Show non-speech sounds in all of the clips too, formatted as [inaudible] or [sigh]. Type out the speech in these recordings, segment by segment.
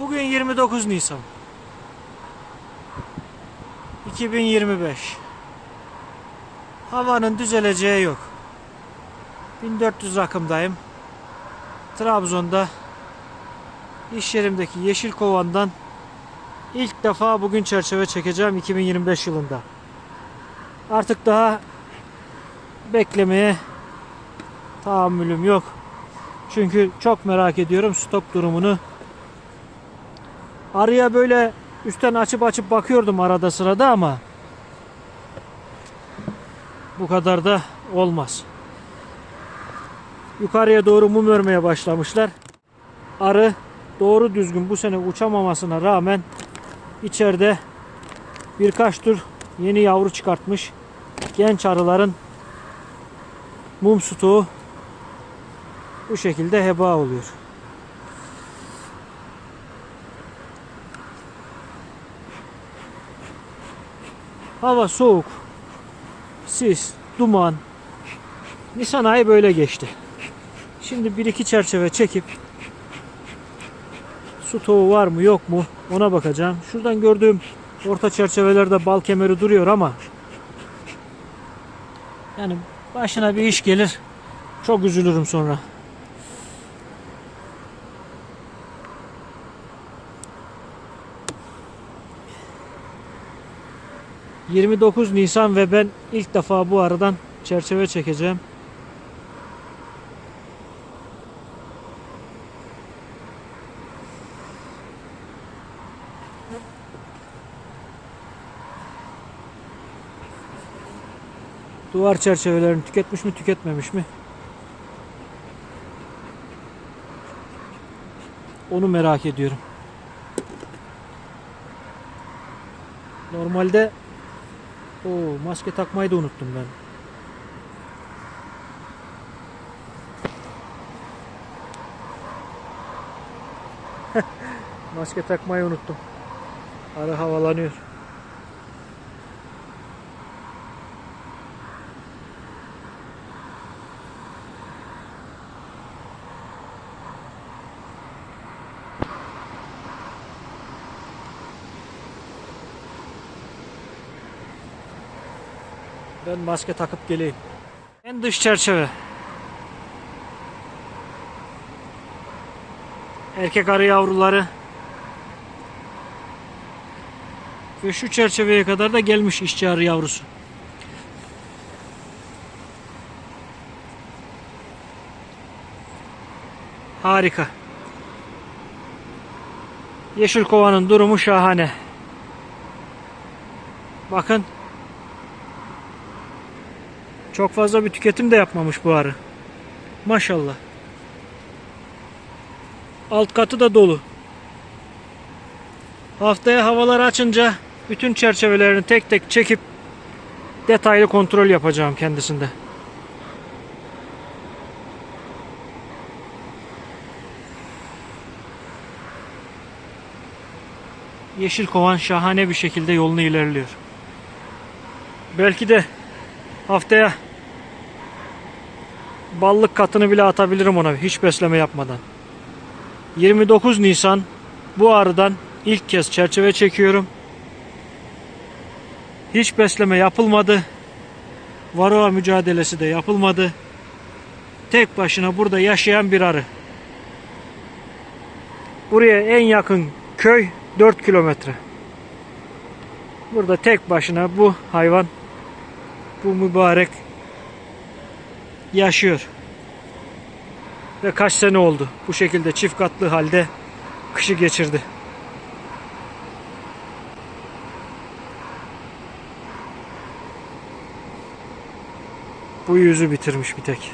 Bugün 29 Nisan. 2025. Havanın düzeleceği yok. 1400 rakımdayım. Trabzon'da iş yerimdeki yeşil kovandan ilk defa bugün çerçeve çekeceğim 2025 yılında. Artık daha beklemeye tahammülüm yok. Çünkü çok merak ediyorum stok durumunu. Arıya böyle üstten açıp açıp bakıyordum arada sırada ama bu kadar da olmaz. Yukarıya doğru mum örmeye başlamışlar. Arı doğru düzgün bu sene uçamamasına rağmen içeride birkaç tür yeni yavru çıkartmış. Genç arıların mum stoğu bu şekilde heba oluyor. Hava soğuk. Sis, duman. Nisan ayı böyle geçti. Şimdi bir iki çerçeve çekip su toğu var mı yok mu ona bakacağım. Şuradan gördüğüm orta çerçevelerde bal kemeri duruyor ama yani başına bir iş gelir çok üzülürüm sonra. ...29 Nisan ve ben ilk defa bu aradan çerçeve çekeceğim. Duvar çerçevelerini tüketmiş mi tüketmemiş mi? Onu merak ediyorum. Normalde o maske takmayı da unuttum ben. [laughs] maske takmayı unuttum. Arı havalanıyor. Ben maske takıp geleyim. En dış çerçeve. Erkek arı yavruları. Ve şu çerçeveye kadar da gelmiş işçi arı yavrusu. Harika. Yeşil kovanın durumu şahane. Bakın çok fazla bir tüketim de yapmamış bu arı. Maşallah. Alt katı da dolu. Haftaya havalar açınca bütün çerçevelerini tek tek çekip detaylı kontrol yapacağım kendisinde. Yeşil kovan şahane bir şekilde yolunu ilerliyor. Belki de haftaya ballık katını bile atabilirim ona hiç besleme yapmadan. 29 Nisan bu arıdan ilk kez çerçeve çekiyorum. Hiç besleme yapılmadı. Varroa mücadelesi de yapılmadı. Tek başına burada yaşayan bir arı. Buraya en yakın köy 4 kilometre. Burada tek başına bu hayvan bu mübarek yaşıyor. Ve kaç sene oldu bu şekilde çift katlı halde kışı geçirdi. Bu yüzü bitirmiş bir tek.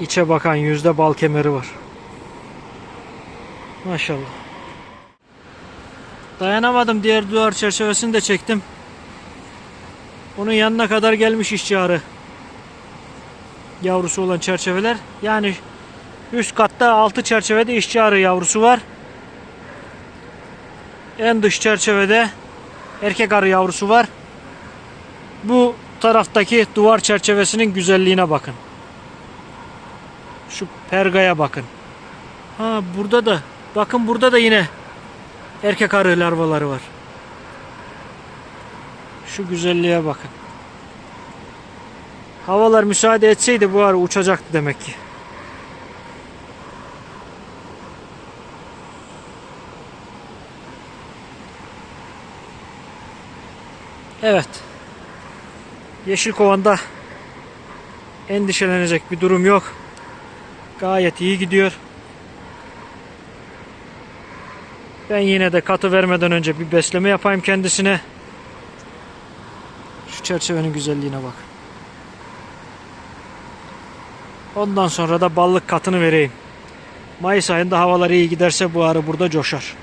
İçe bakan yüzde bal kemeri var. Maşallah. Dayanamadım diğer duvar çerçevesini de çektim. Onun yanına kadar gelmiş işçi arı. Yavrusu olan çerçeveler. Yani üst katta altı çerçevede işçi arı yavrusu var. En dış çerçevede erkek arı yavrusu var. Bu taraftaki duvar çerçevesinin güzelliğine bakın. Şu pergaya bakın. Ha burada da bakın burada da yine erkek arı larvaları var. Şu güzelliğe bakın. Havalar müsaade etseydi bu arı uçacaktı demek ki. Evet. Yeşil kovanda endişelenecek bir durum yok. Gayet iyi gidiyor. Ben yine de katı vermeden önce bir besleme yapayım kendisine. Şu çerçevenin güzelliğine bak. Ondan sonra da ballık katını vereyim. Mayıs ayında havalar iyi giderse bu arı burada coşar.